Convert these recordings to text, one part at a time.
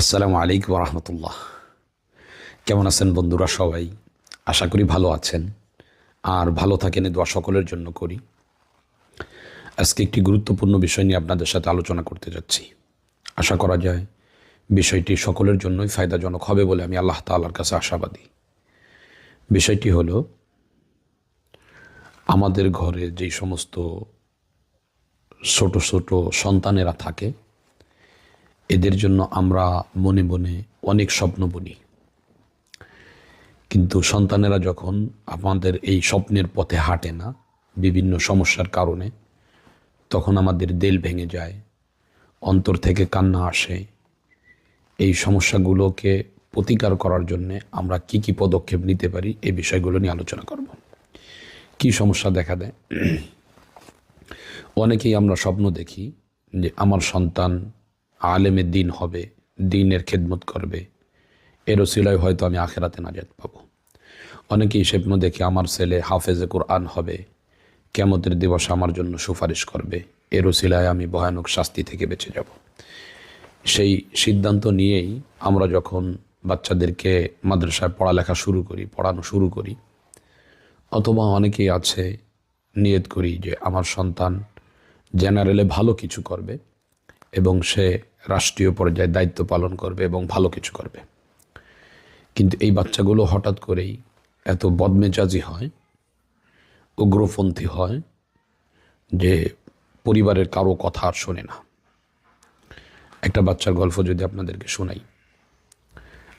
আসসালামু আলাইকুম রহমতুল্লাহ কেমন আছেন বন্ধুরা সবাই? আশা করি ভালো আছেন। আর ভালো থাকেন দোয়া সকলের জন্য করি। আজকে একটি গুরুত্বপূর্ণ বিষয় নিয়ে আপনাদের সাথে আলোচনা করতে যাচ্ছি। আশা করা যায় বিষয়টি সকলের জন্যই ফায়দাজনক হবে বলে আমি আল্লাহ তাআলার কাছে আশাবাদী। বিষয়টি হলো, আমাদের ঘরে যেই সমস্ত ছোট ছোট সন্তানেরা থাকে এদের জন্য আমরা মনে মনে অনেক স্বপ্ন বুনি। কিন্তু সন্তানেরা যখন আমাদের এই স্বপ্নের পথে হাঁটে না, বিভিন্ন সমস্যার কারণে, তখন আমাদের দেল ভেঙে যায়, অন্তর থেকে কান্না আসে। এই সমস্যাগুলোকে প্রতিকার করার জন্যে আমরা কি কি পদক্ষেপ নিতে পারি এই বিষয়গুলো নিয়ে আলোচনা করব। কি সমস্যা দেখা দেয়? অনেকেই আমরা স্বপ্ন দেখি যে আমার সন্তান আলেমে দিন হবে, দিনের খেদমত করবে। এরও সিলাই হয়তো আমি আখেরাতে নাজাত পাবো। অনেকেই স্বপ্ন দেখে আমার ছেলে হাফেজে কোরআন হবে। কেমতের দিবস আমার জন্য সুপারিশ করবে। এরও সিলায় আমি ভয়ানক শাস্তি থেকে বেঁচে যাব। সেই সিদ্ধান্ত নিয়েই আমরা যখন বাচ্চাদেরকে মাদ্রাসায় পড়ালেখা শুরু করি, পড়ানো শুরু করি, অথবা অনেকেই আছে, নিয়ত করি যে আমার সন্তান জেনারেলে ভালো কিছু করবে এবং সে রাষ্ট্রীয় পর্যায়ে দায়িত্ব পালন করবে এবং ভালো কিছু করবে। কিন্তু এই বাচ্চাগুলো হঠাৎ করেই এত বদমেজাজি হয়, উগ্রপন্থী হয়, যে পরিবারের কারও কথা আর শোনে না। একটা বাচ্চার গল্প যদি আপনাদেরকে শোনাই।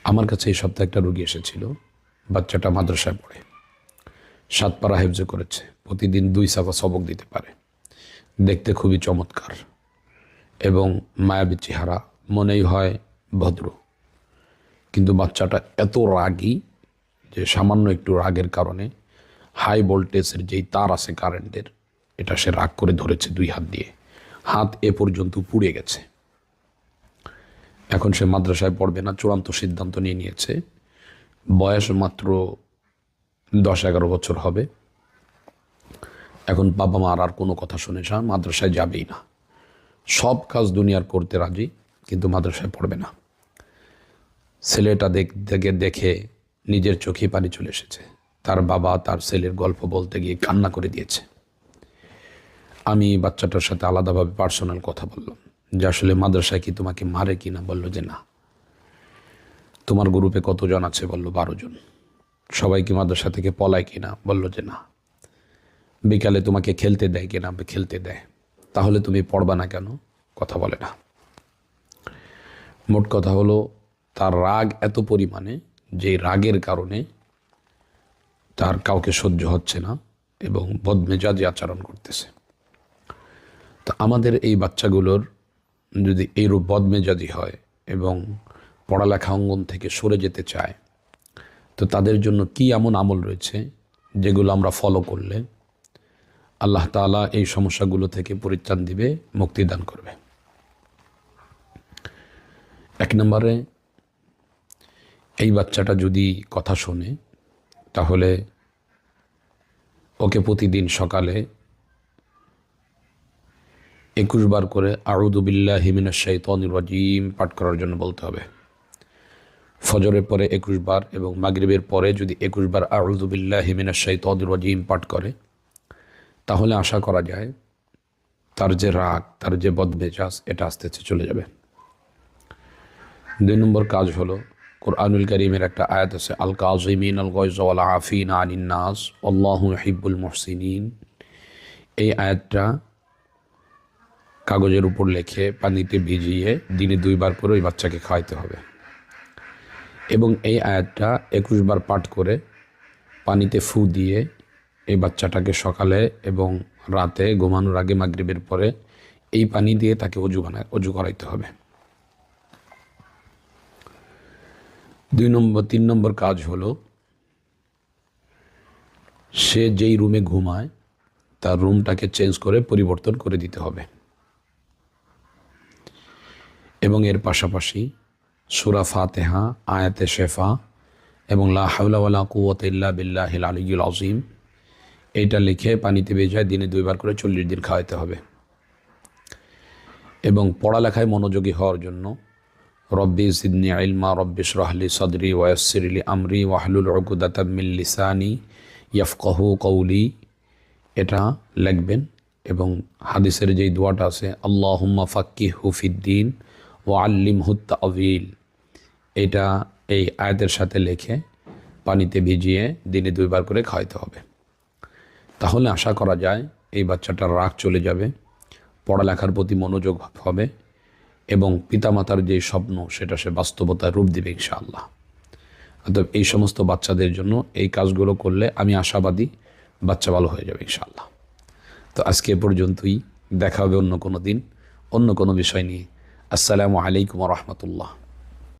আমার কাছে এই সপ্তাহে একটা রুগী এসেছিল, বাচ্চাটা মাদ্রাসায় পড়ে। সাতপাড়া হেফজে করেছে, প্রতিদিন দুই সাফা সবক দিতে পারে। দেখতে খুবই চমৎকার। এবং মায়াবী চেহারা, মনেই হয় ভদ্র। কিন্তু বাচ্চাটা এত রাগী যে সামান্য একটু রাগের কারণে হাই ভোল্টেজের যেই তার আছে কারেন্টের, এটা সে রাগ করে ধরেছে দুই হাত দিয়ে। হাত এ পর্যন্ত পুড়ে গেছে। এখন সে মাদ্রাসায় পড়বে না, চূড়ান্ত সিদ্ধান্ত নিয়ে নিয়েছে। বয়স মাত্র দশ এগারো বছর হবে। এখন বাবা মার আর কোনো কথা শুনে মাদ্রাসায় যাবেই না। সব কাজ দুনিয়ার করতে রাজি, কিন্তু মাদ্রাসায় পড়বে না। ছেলেটা দেখ, দেখে নিজের চোখে পানি চলে এসেছে। তার বাবা তার ছেলের গল্প বলতে গিয়ে কান্না করে দিয়েছে। আমি বাচ্চাটার সাথে আলাদাভাবে পার্সোনাল কথা বললাম। যে আসলে মাদ্রাসায় কি তোমাকে মারে কি না বলল যে না। তোমার গ্রুপে কতজন আছে? বলল বারো জন। সবাই কি মাদ্রাসা থেকে পলায় কিনা? বলল যে না। বিকালে তোমাকে খেলতে দেয় কিনা? খেলতে দেয়। তাহলে তুমি পড়বা না কেন? কথা বলে না। মোট কথা হলো, তার রাগ এত পরিমাণে যে রাগের কারণে তার কাউকে সহ্য হচ্ছে না এবং বদমেজাজি আচরণ করতেছে। তা আমাদের এই বাচ্চাগুলোর যদি এইরূপ বদমেজাজি হয় এবং পড়ালেখা অঙ্গন থেকে সরে যেতে চায়, তো তাদের জন্য কি এমন আমল রয়েছে যেগুলো আমরা ফলো করলে আল্লাহ তালা এই সমস্যাগুলো থেকে পরিত্রাণ দিবে মুক্তিদান করবে। এক নম্বরে, এই বাচ্চাটা যদি কথা শোনে, তাহলে ওকে প্রতিদিন সকালে একুশ বার করে আউদুবিল্লাহ হিমিনা শৈতন রাজিম পাঠ করার জন্য বলতে হবে। ফজরের পরে একুশ বার এবং মাগরিবের পরে যদি একুশ বার আউদুবিল্লাহ হিমিনা শৈতন রাজিম পাঠ করে তাহলে আশা করা যায় তার যে রাগ, তার যে বদমেজাজ, এটা আস্তে আস্তে চলে যাবে। দুই নম্বর কাজ হলো, কোরআনুল করিমের একটা আয়াত আছে আল কাজিমিন আল গয়জওয়াল আফিন আনিন নাস আল্লাহ হিব্বুল মহসিনিন। এই আয়াতটা কাগজের উপর লেখে পানিতে ভিজিয়ে দিনে দুইবার করে ওই বাচ্চাকে খাওয়াইতে হবে। এবং এই আয়াতটা একুশ বার পাঠ করে পানিতে ফু দিয়ে এই বাচ্চাটাকে সকালে এবং রাতে ঘুমানোর আগে মাগরিবের পরে এই পানি দিয়ে তাকে অজু বানায় অজু করাইতে হবে। দুই নম্বর, তিন নম্বর কাজ হলো, সে যেই রুমে ঘুমায়, তার রুমটাকে চেঞ্জ করে পরিবর্তন করে দিতে হবে। এবং এর পাশাপাশি সুরা ফাতেহা, আয়াতে শেফা এবং লা হাউলাওয়ালা কুয়ত ইল্লা বিল্লাহিল আলিউল আজিম এইটা লিখে পানিতে ভেজায় দিনে দুইবার করে চল্লিশ দিন খাওয়াইতে হবে। এবং পড়ালেখায় মনোযোগী হওয়ার জন্য রব্বি জিদনি ইলমা, রব্বি শরহলি সদরি ওয়াসিরলি আমরি, ওয়াহলুল উকুদাতামিল লিসানি ইয়াফকাহু কৌলি এটা লিখবেন এবং হাদিসের যেই দোয়াটা আছে, আল্লাহুম্মা ফাক্কি হুফিদ্দিন ও আল্লিম হুত্তা আবিল এটা এই আয়াতের সাথে লিখে পানিতে ভিজিয়ে দিনে দুইবার করে খাওয়াইতে হবে। তাহলে আশা করা যায় এই বাচ্চাটার রাগ চলে যাবে, পড়ালেখার প্রতি মনোযোগ হবে এবং পিতামাতার যে স্বপ্ন সেটা সে বাস্তবতায় রূপ দিবে ইনশাআল্লাহ। অতএব এই সমস্ত বাচ্চাদের জন্য এই কাজগুলো করলে আমি আশাবাদী বাচ্চা ভালো হয়ে যাবে ইনশাআল্লাহ। তো আজকে পর্যন্তই, দেখা হবে অন্য কোনো দিন, অন্য কোনো বিষয় নিয়ে। আসসালামু আলাইকুম রহমতুল্লাহ।